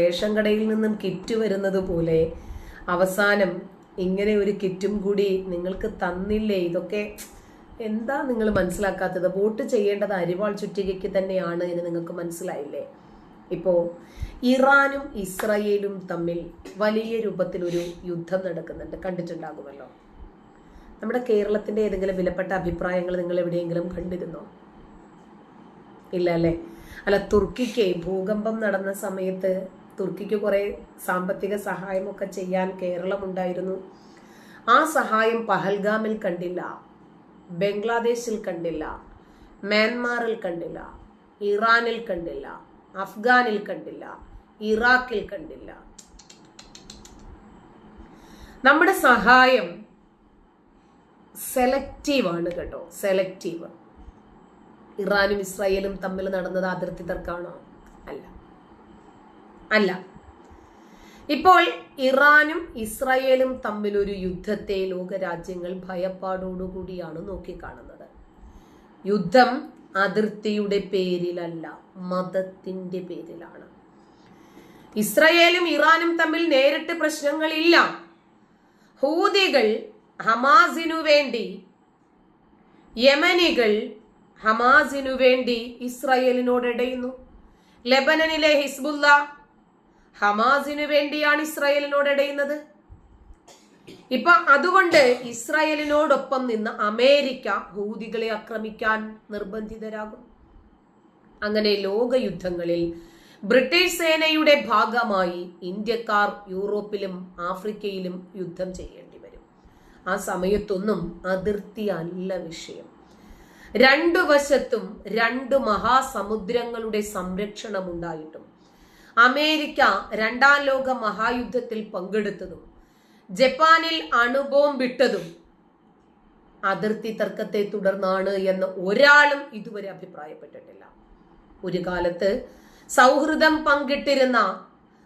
Ration കടയിൽ നിന്നും kit വരുന്നത് പോലെ അവസാനം ഇങ്ങനെ ഒരു കിറ്റും കൂടി നിങ്ങൾക്ക് തന്നില്ലേ? ഇതൊക്കെ എന്താ നിങ്ങൾ മനസ്സിലാക്കാത്തത്? വോട്ട് ചെയ്യേണ്ടത് അരിവാൾ ചുറ്റികയ്ക്ക് തന്നെയാണ് എന്ന് നിങ്ങൾക്ക് മനസ്സിലായില്ലേ? ഇപ്പോ ഇറാനും ഇസ്രയേലും തമ്മിൽ വലിയ രൂപത്തിൽ ഒരു യുദ്ധം നടക്കുന്നുണ്ട്. കണ്ടിട്ടുണ്ടാകുമല്ലോ. നമ്മുടെ കേരളത്തിന്റെ ഏതെങ്കിലും വിലപ്പെട്ട അഭിപ്രായങ്ങൾ നിങ്ങൾ എവിടെയെങ്കിലും കണ്ടിരുന്നോ? ഇല്ല അല്ലേ? അല്ല തുർക്കിക്ക് ഭൂകമ്പം നടന്ന സമയത്ത് തുർക്കിക്ക് കുറേ സാമ്പത്തിക സഹായമൊക്കെ ചെയ്യാൻ കേരളമുണ്ടായിരുന്നു. ആ സഹായം പഹൽഗാമിൽ കണ്ടില്ല ബംഗ്ലാദേശിൽ കണ്ടില്ല മ്യാൻമാറിൽ കണ്ടില്ല ഇറാനിൽ കണ്ടില്ല അഫ്ഗാനിൽ കണ്ടില്ല ഇറാഖിൽ കണ്ടില്ല. നമ്മുടെ സഹായം സെലക്റ്റീവ് ആണ് കേട്ടോ സെലക്റ്റീവ്. ഇറാനും ഇസ്രായേലും തമ്മിൽ നടന്നത് അതിർത്തി തർക്കമാണോ? അല്ല. അല്ല. ഇപ്പോൾ ഇറാനും ഇസ്രായേലും തമ്മിലൊരു യുദ്ധത്തെ ലോകരാജ്യങ്ങൾ ഭയപ്പാടോടുകൂടിയാണ് നോക്കിക്കാണുന്നത്. യുദ്ധം അതിർത്തിയുടെ പേരിലല്ല മതത്തിന്റെ പേരിലാണ്. ഇസ്രായേലും ഇറാനും തമ്മിൽ നേരിട്ട് പ്രശ്നങ്ങളില്ല. ഹൂതികൾ ഹമാസിനു വേണ്ടി യമനികൾ ഹമാസിനു വേണ്ടി ഇസ്രായേലിനോട് ഇടയുന്നു. ലെബനനിലെ ഹിസ്ബുല്ല ഹമാസിനു വേണ്ടിയാണ് ഇസ്രായേലിനോട് ഇടയുന്നത്. ഇപ്പൊ അതുകൊണ്ട് ഇസ്രായേലിനോടൊപ്പം നിന്ന് അമേരിക്ക ഹൂതികളെ ആക്രമിക്കാൻ നിർബന്ധിതരാകും. അങ്ങനെ ലോകയുദ്ധങ്ങളിൽ ബ്രിട്ടീഷ് സേനയുടെ ഭാഗമായി ഇന്ത്യക്കാർ യൂറോപ്പിലും ആഫ്രിക്കയിലും യുദ്ധം ചെയ്യേണ്ടി വരും. ആ സമയത്തൊന്നും അതിർത്തി അല്ല വിഷയം. രണ്ടു വശത്തും രണ്ട് മഹാസമുദ്രങ്ങളുടെ സംരക്ഷണം ഉണ്ടായിട്ടും അമേരിക്ക രണ്ടാം ലോക മഹായുദ്ധത്തിൽ പങ്കെടുത്തതും ജപ്പാനിൽ അണുബോംബിട്ടതും അതിർത്തി തർക്കത്തെ തുടർന്നാണ് എന്ന് ഒരാളും ഇതുവരെ അഭിപ്രായപ്പെട്ടിട്ടില്ല. ഒരു കാലത്ത് സൗഹൃദം പങ്കിട്ടിരുന്ന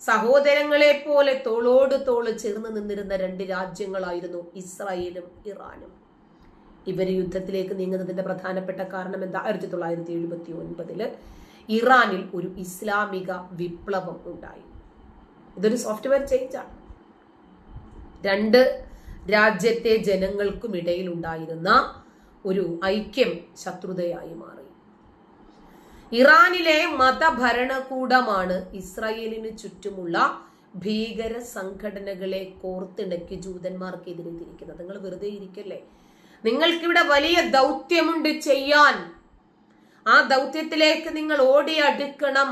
സഹോദരങ്ങളെ പോലെ തോളോട് തോൾ ചേർന്ന് നിന്നിരുന്ന രണ്ട് രാജ്യങ്ങളായിരുന്നു ഇസ്രായേലും ഇറാനും. ഇവർ യുദ്ധത്തിലേക്ക് നീങ്ങുന്നതിന്റെ പ്രധാനപ്പെട്ട കാരണം എന്താ? ആയിരത്തി തൊള്ളായിരത്തി എഴുപത്തി ഒൻപതിൽ ഇറാനിൽ ഒരു ഇസ്ലാമിക വിപ്ലവം ഉണ്ടായി. ഇതൊരു സോഫ്റ്റ്വെയർ ചേഞ്ച് ആണ്. രണ്ട് രാജ്യത്തെ ജനങ്ങൾക്കും ഇടയിൽ ഉണ്ടായിരുന്ന ഒരു ഐക്യം ശത്രുതയായി മാറി. ഇറാനിലെ മതഭരണകൂടമാണ് ഇസ്രായേലിന് ചുറ്റുമുള്ള ഭീകര സംഘടനകളെ കോർത്തിണക്കി ജൂതന്മാർക്കെതിരെ തിരിക്കുന്നത്. നിങ്ങൾ വെറുതെ ഇരിക്കല്ലേ? നിങ്ങൾക്കിവിടെ വലിയ ദൗത്യമുണ്ട് ചെയ്യാൻ. ആ ദൗത്യത്തിലേക്ക് നിങ്ങൾ ഓടി അടുക്കണം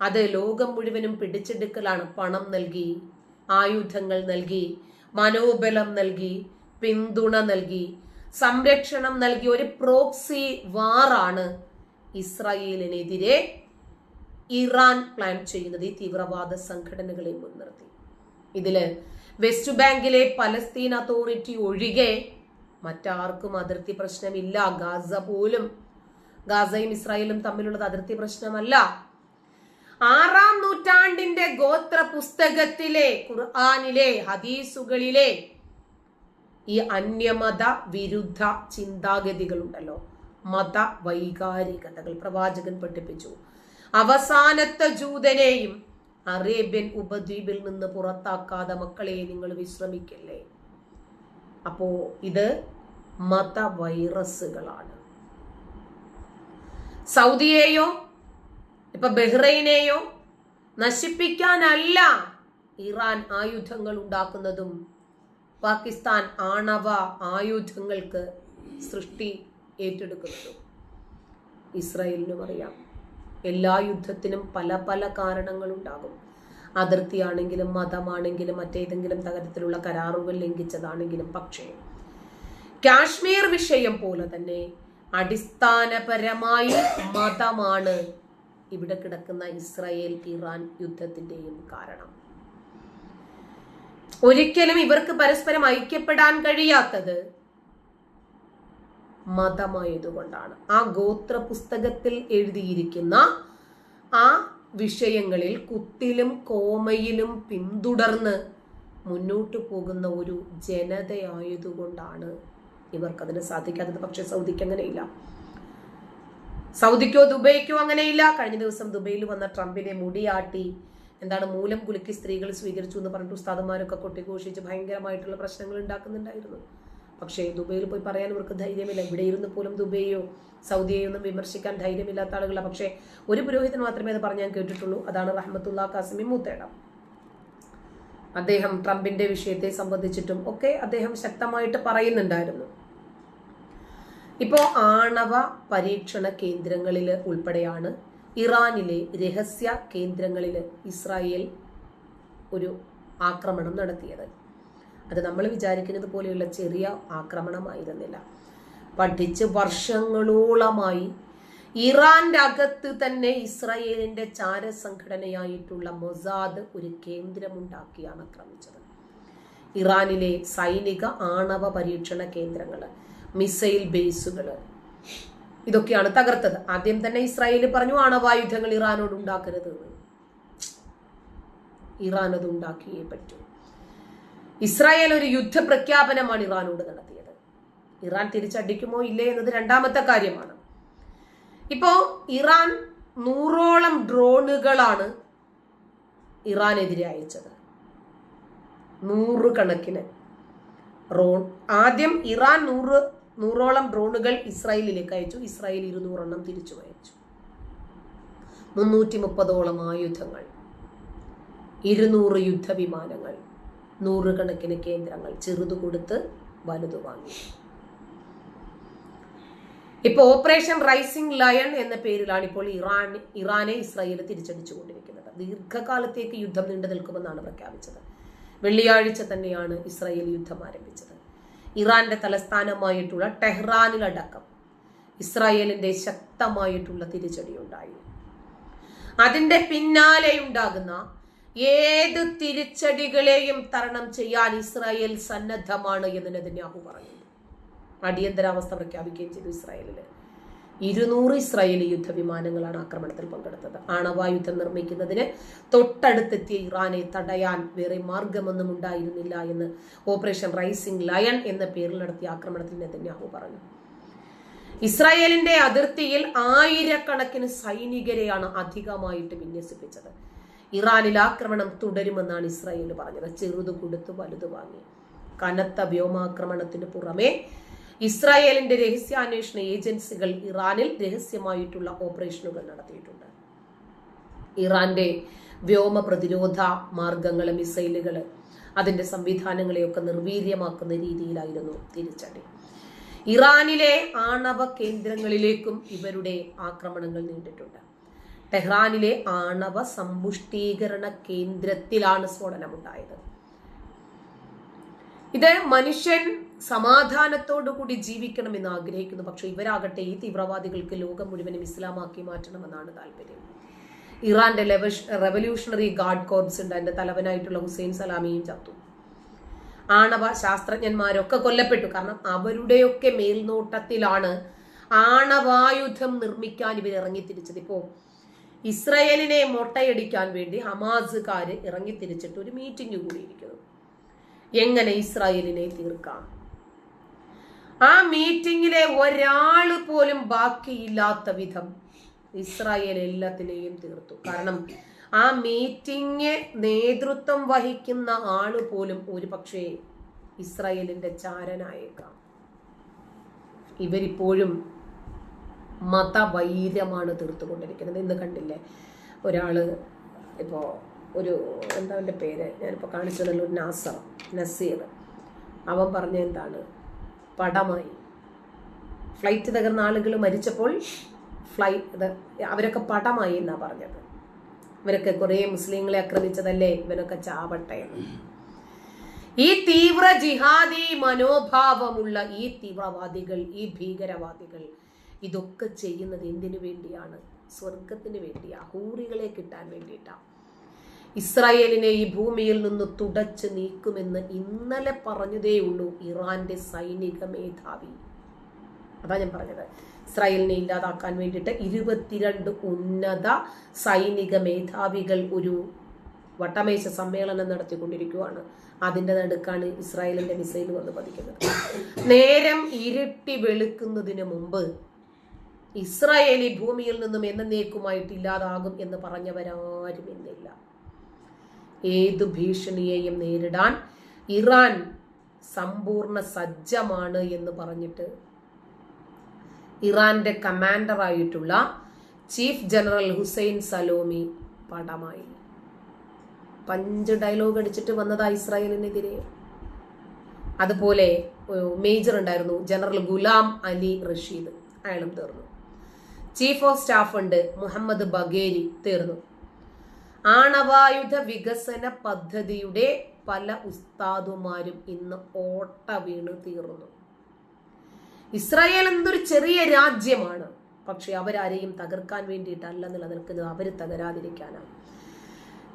അത് ലോകം മുഴുവനും പിടിച്ചെടുക്കലാണ് പണം നൽകി ആയുധങ്ങൾ നൽകി മനോബലം നൽകി പിന്തുണ നൽകി സംരക്ഷണം നൽകി. ഒരു പ്രോക്സി വാറാണ് ഇസ്രായേലിനെതിരെ ഇറാൻ പ്ലാൻ ചെയ്യുന്നത്. ഈ തീവ്രവാദ സംഘടനകളെ മുൻനിർത്തി. ഇതിൽ വെസ്റ്റ് ബാങ്കിലെ പലസ്തീൻ അതോറിറ്റി ഒഴികെ മറ്റാർക്കും അതിർത്തി പ്രശ്നമില്ല. ഗാസ പോലും ഗാസയും ഇസ്രായേലും തമ്മിലുള്ളത് അതിർത്തി പ്രശ്നമല്ല. ആറാം നൂറ്റാണ്ടിന്റെ ഗോത്ര പുസ്തകത്തിലെ ഖുർആാനിലെ ഹദീസുകളിലെ ഈ അന്യമത വിരുദ്ധ ചിന്താഗതികളുണ്ടല്ലോ. മത വൈകാരികതകൾ പ്രവാചകൻ പഠിപ്പിച്ചു. അവസാനത്തെ ജൂതനെയും അറേബ്യൻ ഉപദ്വീപിൽ നിന്ന് പുറത്താക്കാതെ മക്കളെ നിങ്ങൾ വിശ്രമിക്കല്ലേ? അപ്പോ ഇത് മത വൈറസുകളാണ്. സൗദിയെയോ ഇപ്പൊ ബഹ്റൈനെയോ നശിപ്പിക്കാനല്ല ഇറാൻ ആയുധങ്ങൾ ഉണ്ടാക്കുന്നതും പാകിസ്ഥാൻ ആണവ ആയുധങ്ങൾക്ക് സൃഷ്ടി ഏറ്റെടുക്കുന്നതും. ഇസ്രായേലിനും അറിയാം. എല്ലാ യുദ്ധത്തിനും പല പല കാരണങ്ങളുണ്ടാകും. അതിർത്തിയാണെങ്കിലും മതമാണെങ്കിലും മറ്റേതെങ്കിലും തരത്തിലുള്ള കരാറുകൾ ലംഘിച്ചതാണെങ്കിലും പക്ഷേ കാശ്മീർ വിഷയം പോലെ തന്നെ അടിസ്ഥാനപരമായി മതമാണ് ഇവിടെ കിടക്കുന്ന ഇസ്രായേൽ ഇറാൻ യുദ്ധത്തിന്റെയും കാരണം. ഒരിക്കലും ഇവർക്ക് പരസ്പരം ഐക്യപ്പെടാൻ കഴിയാത്തത് മതമായതുകൊണ്ടാണ്. ആ ഗോത്ര പുസ്തകത്തിൽ എഴുതിയിരിക്കുന്ന ആ വിഷയങ്ങളിൽ കുത്തിലും കോമയിലും പിന്തുടർന്ന് മുന്നോട്ട് പോകുന്ന ഒരു ജനതയായതുകൊണ്ടാണ് ഇവർക്കതിന് സാധിക്കാത്തത് പക്ഷെ സൗദിക്ക് അങ്ങനെയില്ല. സൗദിക്കോ ദുബൈക്കോ അങ്ങനെയില്ല. കഴിഞ്ഞ ദിവസം ദുബൈയിൽ വന്ന ട്രംപിനെ മുടിയാട്ടി. എന്താണ് മൂലം കുലുക്കി സ്ത്രീകൾ സ്വീകരിച്ചു എന്ന് പറഞ്ഞിട്ട് ഉസ്താദന്മാരൊക്കെ കൊട്ടിഘോഷിച്ച് ഭയങ്കരമായിട്ടുള്ള പ്രശ്നങ്ങൾ ഉണ്ടാക്കുന്നുണ്ടായിരുന്നു. പക്ഷേ ദുബൈയിൽ പോയി പറയാൻ ഇവർക്ക് ധൈര്യമില്ല. ഇവിടെ ഇരുന്ന് പോലും ദുബൈയോ സൗദിയെയോ ഒന്നും വിമർശിക്കാൻ ധൈര്യമില്ലാത്ത ആളുകളാണ് പക്ഷേ ഒരു പുരോഹിതൻ മാത്രമേ അത് പറഞ്ഞ് ഞാൻ കേട്ടിട്ടുള്ളൂ. അതാണ് റഹ്മത്തുള്ള കാസിമി മൂത്തേട. അദ്ദേഹം ട്രംപിന്റെ വിഷയത്തെ സംബന്ധിച്ചിട്ടും ഒക്കെ അദ്ദേഹം ശക്തമായിട്ട് പറയുന്നുണ്ടായിരുന്നു. ഇപ്പോൾ ആണവ പരീക്ഷണ കേന്ദ്രങ്ങളിൽ ഉൾപ്പെടെയാണ് ഇറാനിലെ രഹസ്യ കേന്ദ്രങ്ങളിൽ ഇസ്രായേൽ ഒരു ആക്രമണം നടത്തിയത്. അത് നമ്മൾ വിചാരിക്കുന്നത് പോലെയുള്ള ചെറിയ ആക്രമണമായിരുന്നില്ല. പഠിച്ച് വർഷങ്ങളോളമായി ഇറാന്റെ അകത്ത് തന്നെ ഇസ്രായേലിന്റെ ചാരസംഘടനയായിട്ടുള്ള മൊസാദ് ഒരു കേന്ദ്രമുണ്ടാക്കിയാണ് ആക്രമിച്ചത്. ഇറാനിലെ സൈനിക ആണവ പരീക്ഷണ കേന്ദ്രങ്ങൾ മിസൈൽ ബേസുകൾ ഇതൊക്കെയാണ് തകർത്തത്. ആദ്യം തന്നെ ഇസ്രായേൽ പറഞ്ഞു ആണവായുധങ്ങൾ ഇറാനോട് ഉണ്ടാക്കരുത് ഇറാൻ അത് ഉണ്ടാക്കിയേ പറ്റൂ. ഇസ്രായേൽ ഒരു യുദ്ധ പ്രഖ്യാപനമാണ് ഇറാനോട് നടത്തിയത്. ഇറാൻ തിരിച്ചടിക്കുമോ ഇല്ലേ എന്നത് രണ്ടാമത്തെ കാര്യമാണ്. ഇപ്പോ ഇറാൻ നൂറോളം ഡ്രോണുകളാണ് ഇറാനെതിരെ അയച്ചത്. നൂറുകണക്കിന്. ഡ്രോൺ ആദ്യം ഇറാൻ നൂറ് നൂറോളം ഡ്രോണുകൾ ഇസ്രായേലിലേക്ക് അയച്ചു. ഇസ്രായേൽ ഇരുന്നൂറെണ്ണം തിരിച്ചു അയച്ചു. മുന്നൂറ്റി മുപ്പതോളം ആയുധങ്ങൾ ഇരുന്നൂറ് യുദ്ധവിമാനങ്ങൾ നൂറുകണക്കിന് കേന്ദ്രങ്ങൾ ചെറുതു കൊടുത്ത് വലുതു വാങ്ങി. ഇപ്പൊ ഓപ്പറേഷൻ റൈസിംഗ് ലയൺ എന്ന പേരിലാണ് ഇപ്പോൾ ഇറാൻ ഇറാനെ ഇസ്രായേൽ തിരിച്ചടിച്ചുകൊണ്ടിരിക്കുന്നത്. ദീർഘകാലത്തേക്ക് യുദ്ധം നീണ്ടു നിൽക്കുമെന്നാണ് പ്രഖ്യാപിച്ചത്. വെള്ളിയാഴ്ച തന്നെയാണ് ഇസ്രായേൽ യുദ്ധം ആരംഭിച്ചത്. ഇറാന്റെ തലസ്ഥാനമായിട്ടുള്ള ടെഹ്റാനിലടക്കം ഇസ്രായേലിന്റെ ശക്തമായിട്ടുള്ള തിരിച്ചടി ഉണ്ടായി അതിന്റെ പിന്നാലെ ഉണ്ടാകുന്ന ഏത് തിരിച്ചടികളെയും തരണം ചെയ്യാൻ ഇസ്രായേൽ സന്നദ്ധമാണ് എന്ന് നെതന്യാഹു പറഞ്ഞു അടിയന്തരാവസ്ഥ പ്രഖ്യാപിക്കുകയും ചെയ്തു ഇസ്രായേലിൽ ഇരുന്നൂറ് ഇസ്രായേലി യുദ്ധവിമാനങ്ങളാണ് ആക്രമണത്തിൽ പങ്കെടുത്തത്. ആണവായുധം നിർമ്മിക്കുന്നതിന് തൊട്ടടുത്തെത്തിയ ഇറാനെ തടയാൻ വേറെ മാർഗമൊന്നും ഉണ്ടായിരുന്നില്ല എന്ന് ഓപ്പറേഷൻ റൈസിംഗ് ലയൺ എന്ന പേരിൽ നടത്തിയ ആക്രമണത്തിൽ നെതന്യാഹു പറഞ്ഞു. ഇസ്രായേലിന്റെ അതിർത്തിയിൽ ആയിരക്കണക്കിന് സൈനികരെയാണ് അധികമായിട്ട് വിന്യസിപ്പിച്ചത്. ഇറാനിൽ ആക്രമണം തുടരുമെന്നാണ് ഇസ്രായേൽ പറഞ്ഞത്. ചെറുതു കൊടുത്ത് വലുതു വാങ്ങി. കനത്ത വ്യോമാക്രമണത്തിന് പുറമെ ഇസ്രായേലിന്റെ രഹസ്യാന്വേഷണ ഏജൻസികൾ ഇറാനിൽ രഹസ്യമായിട്ടുള്ള ഓപ്പറേഷനുകൾ നടത്തിയിട്ടുണ്ട്. ഇറാന്റെ വ്യോമ പ്രതിരോധ മാർഗങ്ങൾ മിസൈലുകൾ അതിന്റെ സംവിധാനങ്ങളെയൊക്കെ നിർവീര്യമാക്കുന്ന രീതിയിലായിരുന്നു തിരിച്ചടി. ഇറാനിലെ ആണവ കേന്ദ്രങ്ങളിലേക്കും ഇവരുടെ ആക്രമണങ്ങൾ നീണ്ടിട്ടുണ്ട്. ടെഹ്റാനിലെ ആണവ സമ്പുഷ്ടീകരണ കേന്ദ്രത്തിലാണ് സ്ഫോടനമുണ്ടായത്. ഇത് മനുഷ്യൻ സമാധാനത്തോടു കൂടി ജീവിക്കണമെന്ന് ആഗ്രഹിക്കുന്നു. പക്ഷേ ഇവരാകട്ടെ ഈ തീവ്രവാദികൾക്ക് ലോകം മുഴുവനും ഇസ്ലാമാക്കി മാറ്റണമെന്നാണ് താല്പര്യം. ഇറാന്റെ റെവല്യൂഷണറി ഗാർഡ് കോർപ്സ് ഉണ്ട്. അതിന്റെ തലവനായിട്ടുള്ള ഹുസൈൻ സലാമിയും ചത്തു. ആണവ ശാസ്ത്രജ്ഞന്മാരൊക്കെ കൊല്ലപ്പെട്ടു. കാരണം അവരുടെയൊക്കെ മേൽനോട്ടത്തിലാണ് ആണവായുധം നിർമ്മിക്കാൻ ഇവർ ഇറങ്ങിത്തിരിച്ചത്. ഇപ്പോ ഇസ്രയേലിനെ മൊട്ടയടിക്കാൻ വേണ്ടി ഹമാസുകാർ ഇറങ്ങിത്തിരിച്ചിട്ട് ഒരു മീറ്റിംഗ് കൂടിയിരിക്കുന്നു. എങ്ങനെ ഇസ്രായേലിനെ തീർക്കാം? ആ മീറ്റിംഗിലെ ഒരാൾ പോലും ബാക്കിയില്ലാത്ത വിധം ഇസ്രായേൽ എല്ലാത്തിനെയും തീർത്തു. കാരണം ആ മീറ്റിംഗ് നേതൃത്വം വഹിക്കുന്ന ആൾ പോലും ഒരു പക്ഷേ ഇസ്രായേലിന്റെ ചാരനായേക്കാം. ഇവരിപ്പോഴും മതവൈര്യമാണ് തീർത്തുകൊണ്ടിരിക്കുന്നത്. ഇന്ന് കണ്ടില്ലേ? ഒരാൾ ഇപ്പോ ഒരു എന്താ പേര്? ഞാനിപ്പോൾ കാണിച്ചതല്ലോ നാസർ. നസീർ. അവൻ പറഞ്ഞ എന്താണ്? പടമായി. ഫ്ലൈറ്റ് തകർന്ന ആളുകൾ മരിച്ചപ്പോൾ ഫ്ലൈറ്റ് അവരൊക്കെ പടമായി എന്നാണ് പറഞ്ഞത്. ഇവരൊക്കെ കുറേ മുസ്ലിങ്ങളെ ആക്രമിച്ചതല്ലേ? ഇവനൊക്കെ ചാവട്ടെ ഈ തീവ്ര ജിഹാദി മനോഭാവമുള്ള ഈ തീവ്രവാദികൾ ഈ ഭീകരവാദികൾ ഇതൊക്കെ ചെയ്യുന്നത് എന്തിനു വേണ്ടിയാണ്? സ്വർഗത്തിന് വേണ്ടിയാണ് ഹൂറികളെ കിട്ടാൻ വേണ്ടിയിട്ടാണ് ഇസ്രായേലിനെ ഈ ഭൂമിയിൽ നിന്ന് തുടച്ച് നീക്കുമെന്ന് ഇന്നലെ പറഞ്ഞതേയുള്ളൂ ഇറാന്റെ സൈനിക മേധാവി. അതാ ഞാൻ പറഞ്ഞത്. ഇസ്രായേലിനെ ഇല്ലാതാക്കാൻ വേണ്ടിയിട്ട് ഇരുപത്തിരണ്ട് ഉന്നത സൈനിക മേധാവികൾ ഒരു വട്ടമേശ സമ്മേളനം നടത്തിക്കൊണ്ടിരിക്കുകയാണ് അതിന്റെ നടുക്കാണ് ഇസ്രായേലിന്റെ മിസൈൽ വന്ന് പതിക്കുന്നത്. നേരം ഇരുട്ടി വെളുക്കുന്നതിന് മുമ്പ് ഇസ്രായേലി ഭൂമിയിൽ നിന്നും എന്നേക്കുമായിട്ട് ഇല്ലാതാകും എന്ന് പറഞ്ഞവരാരും ഇന്നില്ല ഏതു ഭീഷണിയെയും നേരിടാൻ ഇറാൻ സമ്പൂർണ സജ്ജമാണ് എന്ന് പറഞ്ഞിട്ട് ഇറാന്റെ കമാൻഡറായിട്ടുള്ള ചീഫ് ജനറൽ ഹുസൈൻ സലോമി പടമായി. പഞ്ച് ഡയലോഗ് അടിച്ചിട്ട് വന്നതാ ഇസ്രായേലിനെതിരെ. അതുപോലെ മേജർ ഉണ്ടായിരുന്നു ജനറൽ ഗുലാം അലി റഷീദ്. അയാളും തീർന്നു. ചീഫ് ഓഫ് സ്റ്റാഫ് ഉണ്ട് മുഹമ്മദ് ബഗേരി തീർന്നു. ആണവായുധ വികസന പദ്ധതിയുടെ പല ഉസ്താദുമാരും ഇന്ന് ഓട്ട വീണ് തീർന്നു. ഇസ്രായേൽ എന്തൊരു ചെറിയ രാജ്യമാണ്. പക്ഷെ അവരാരെയും തകർക്കാൻ വേണ്ടിയിട്ടല്ല നിലനിൽക്കുന്നത്. അവർ തകരാതിരിക്കാനാണ്.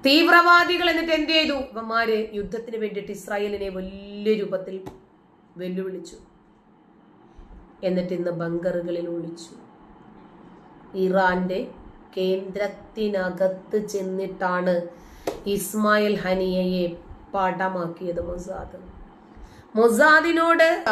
തീവ്രവാദികൾ എന്നിട്ട് എന്ത് ചെയ്തു? ഇവന്മാര് യുദ്ധത്തിന് വേണ്ടിയിട്ട് ഇസ്രായേലിനെ വലിയ രൂപത്തിൽ വെല്ലുവിളിച്ചു. എന്നിട്ട് ഇന്ന് ബങ്കറുകളിൽ ഒളിച്ചു. ഇറാന്റെ കേന്ദ്രത്തിനകത്ത് ചെന്നിട്ടാണ് ഇസ്മായിൽ ഹനിയയെ പാഠമാക്കിയത് മൊസാദ്. മൊസാദിനോട്